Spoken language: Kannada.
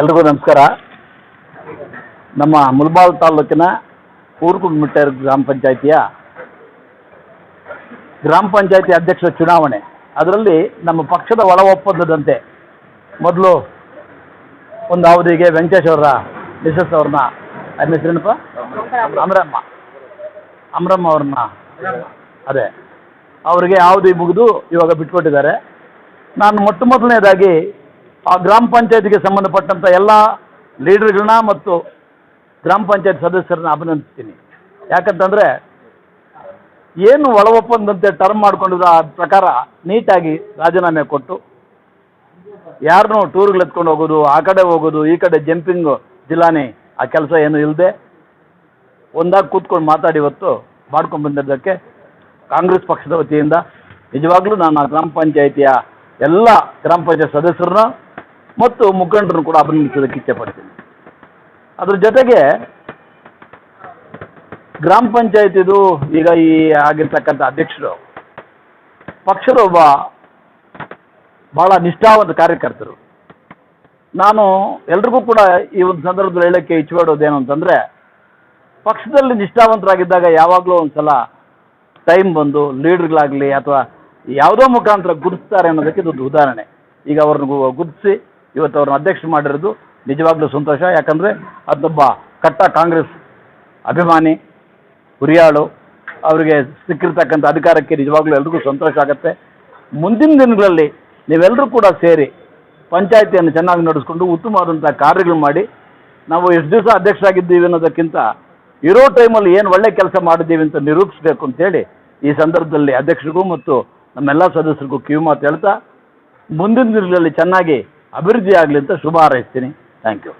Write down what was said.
ಎಲ್ರಿಗೂ ನಮಸ್ಕಾರ. ನಮ್ಮ ಮುಲ್ಬಾಲ್ ತಾಲೂಕಿನ ಊರುಗುಂಡ್ಮಿಟ್ಟರ್ ಗ್ರಾಮ ಪಂಚಾಯಿತಿಯ ಗ್ರಾಮ ಪಂಚಾಯಿತಿ ಅಧ್ಯಕ್ಷರ ಚುನಾವಣೆ. ಅದರಲ್ಲಿ ನಮ್ಮ ಪಕ್ಷದ ಒಳ ಒಪ್ಪಂದದಂತೆ ಮೊದಲು ಒಂದು ಅವಧಿಗೆ ವೆಂಕಟೇಶ್ ಅವರ ಮಿಸಸ್ ಅವ್ರನ್ನ ಹೆಸರೇನಪ್ಪ ಅಮರಮ್ಮ. ಅಮರಮ್ಮ ಅವ್ರನ್ನ. ಅದೇ. ಅವರಿಗೆ ಅವಧಿ ಮುಗಿದು ಇವಾಗ ಬಿಟ್ಕೊಟ್ಟಿದ್ದಾರೆ. ನಾನು ಮೊಟ್ಟ ಮೊದಲನೇದಾಗಿ ಆ ಗ್ರಾಮ ಪಂಚಾಯತಿಗೆ ಸಂಬಂಧಪಟ್ಟಂಥ ಎಲ್ಲ ಲೀಡರ್ಗಳನ್ನ ಮತ್ತು ಗ್ರಾಮ ಪಂಚಾಯತ್ ಸದಸ್ಯರನ್ನ ಅಭಿನಂದಿಸ್ತೀನಿ. ಯಾಕಂತಂದರೆ ಏನು ಒಳ ಒಪ್ಪಂದಂತೆ ಟರ್ಮ್ ಮಾಡ್ಕೊಂಡಿರೋ ಆ ಪ್ರಕಾರ ನೀಟಾಗಿ ರಾಜೀನಾಮೆ ಕೊಟ್ಟು ಯಾರನ್ನೂ ಟೂರ್ಗಳು ಎತ್ಕೊಂಡು ಹೋಗೋದು, ಆ ಕಡೆ ಹೋಗೋದು, ಈ ಕಡೆ ಜಂಪಿಂಗ್ ಜಿಲ್ಲಾನೇ ಆ ಕೆಲಸ ಏನು ಇಲ್ಲದೆ ಒಂದಾಗಿ ಕೂತ್ಕೊಂಡು ಮಾತಾಡಿ ಇವತ್ತು ಮಾಡ್ಕೊಂಡು ಬಂದಿದ್ದಕ್ಕೆ ಕಾಂಗ್ರೆಸ್ ಪಕ್ಷದ ವತಿಯಿಂದ ನಿಜವಾಗ್ಲೂ ನಾನು ಆ ಗ್ರಾಮ ಪಂಚಾಯಿತಿಯ ಎಲ್ಲ ಗ್ರಾಮ ಪಂಚಾಯತ್ ಸದಸ್ಯರನ್ನ ಮತ್ತು ಮುಖಂಡರನ್ನು ಕೂಡ ಅಭಿನಂದಿಸೋದಕ್ಕೆ ಇಚ್ಛೆಪಡ್ತೀನಿ. ಅದ್ರ ಜೊತೆಗೆ ಗ್ರಾಮ ಪಂಚಾಯತಿದು ಈಗ ಈ ಆಗಿರ್ತಕ್ಕಂಥ ಅಧ್ಯಕ್ಷರು, ಪಕ್ಷದ ಒಬ್ಬ ಭಾಳ ನಿಷ್ಠಾವಂತ ಕಾರ್ಯಕರ್ತರು. ನಾನು ಎಲ್ರಿಗೂ ಕೂಡ ಈ ಒಂದು ಸಂದರ್ಭದಲ್ಲಿ ಹೇಳಕ್ಕೆ ಇಚ್ಛಪಡೋದೇನು ಅಂತಂದರೆ, ಪಕ್ಷದಲ್ಲಿ ನಿಷ್ಠಾವಂತರಾಗಿದ್ದಾಗ ಯಾವಾಗಲೂ ಒಂದು ಸಲ ಟೈಮ್ ಬಂದು ಲೀಡರ್ಗಳಾಗಲಿ ಅಥವಾ ಯಾವುದೋ ಮುಖಾಂತರ ಗುರುತಿಸ್ತಾರೆ ಅನ್ನೋದಕ್ಕೆ ಇದೊಂದು ಉದಾಹರಣೆ. ಈಗ ಅವ್ರನ್ನ ಗುರುತಿಸಿ ಇವತ್ತು ಅವ್ರನ್ನ ಅಧ್ಯಕ್ಷ ಮಾಡಿರೋದು ನಿಜವಾಗ್ಲೂ ಸಂತೋಷ. ಯಾಕಂದರೆ ಅದೊಬ್ಬ ಕಟ್ಟ ಕಾಂಗ್ರೆಸ್ ಅಭಿಮಾನಿ, ಹುರಿಯಾಳು, ಅವರಿಗೆ ಸಿಕ್ಕಿರ್ತಕ್ಕಂಥ ಅಧಿಕಾರಕ್ಕೆ ನಿಜವಾಗ್ಲೂ ಎಲ್ರಿಗೂ ಸಂತೋಷ ಆಗುತ್ತೆ. ಮುಂದಿನ ದಿನಗಳಲ್ಲಿ ನೀವೆಲ್ಲರೂ ಕೂಡ ಸೇರಿ ಪಂಚಾಯಿತಿಯನ್ನು ಚೆನ್ನಾಗಿ ನಡೆಸ್ಕೊಂಡು ಉತ್ತಮವಾದಂಥ ಕಾರ್ಯಗಳು ಮಾಡಿ, ನಾವು ಎಷ್ಟು ದಿವಸ ಅಧ್ಯಕ್ಷರಾಗಿದ್ದೀವಿ ಅನ್ನೋದಕ್ಕಿಂತ ಇರೋ ಟೈಮಲ್ಲಿ ಏನು ಒಳ್ಳೆ ಕೆಲಸ ಮಾಡಿದ್ದೀವಿ ಅಂತ ನಿರೂಪಿಸಬೇಕು ಅಂತೇಳಿ ಈ ಸಂದರ್ಭದಲ್ಲಿ ಅಧ್ಯಕ್ಷರಿಗೂ ಮತ್ತು ನಮ್ಮೆಲ್ಲ ಸದಸ್ಯರಿಗೂ ಕಿವಿ ಮಾತು ಹೇಳ್ತಾ, ಮುಂದಿನ ದಿನಗಳಲ್ಲಿ ಚೆನ್ನಾಗಿ ಅಭಿವೃದ್ಧಿ ಆಗಲಿ ಅಂತ ಶುಭ ಹಾರೈಸ್ತೀನಿ ಥ್ಯಾಂಕ್ ಯು